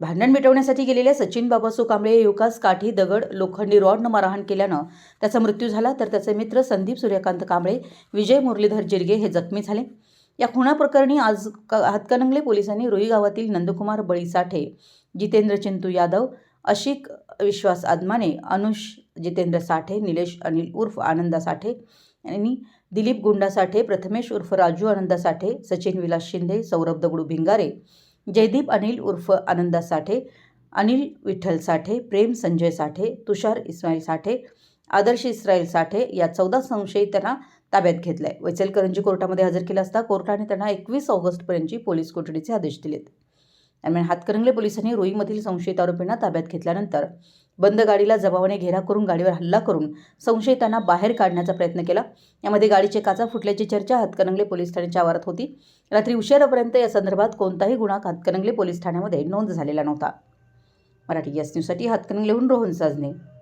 भांडण मिटवण्यासाठी गेलेल्या सचिन बाबासो कांबळे युवकास काठी दगड लोखंडी रॉडनं मारहाण केल्यानं त्याचा मृत्यू झाला. तर त्याचे मित्र संदीप सूर्यकांत कांबळे विजय मुरलीधर जिरगे हे जखमी झाले. या खुणाप्रकरणी आज क हातकणंगले पोलिसांनी रुई गावातील नंदकुमार बळी साठे जितेंद्र चिंतू यादव अशिक विश्वास आदमाने अनुष जितेंद्र साठे निलेश अनिल उर्फ आनंदा साठे यांनी दिलीप गुंडा साठे प्रथमेश उर्फ राजू आनंदा साठे सचिन विलास शिंदे सौरभ दगडू भिंगारे जयदीप अनिल उर्फ आनंदा साठे अनिल विठ्ठल साठे प्रेम संजय साठे तुषार इस्माईल साठे आदर्श इस्रायल साठे या चौदा संशयितांना ताब्यात घेतलाय. वैचलकरंजी कोर्टामध्ये हजर केला असता कोर्टाने त्यांना एकवीस ऑगस्टपर्यंतची पोलीस कोठडीचे आदेश दिलेत. दरम्यान हातकरंगले पोलिसांनी रोईमधील संशयित आरोपींना ताब्यात घेतल्यानंतर बंद गाडीला जबावाने घेरा करून गाडीवर हल्ला करून संशयितांना बाहेर काढण्याचा प्रयत्न केला. यामध्ये गाडीचे काचा फुटल्याची चर्चा हातकणंगले पोलीस ठाण्याच्या आवारात होती. रात्री उशिरापर्यंत या संदर्भात कोणताही गुन्हा हातकणंगले पोलीस ठाण्यामध्ये नोंद झालेला नव्हता. मराठी एस न्यूजसाठी हातकणंगलेहून रोहन साजने.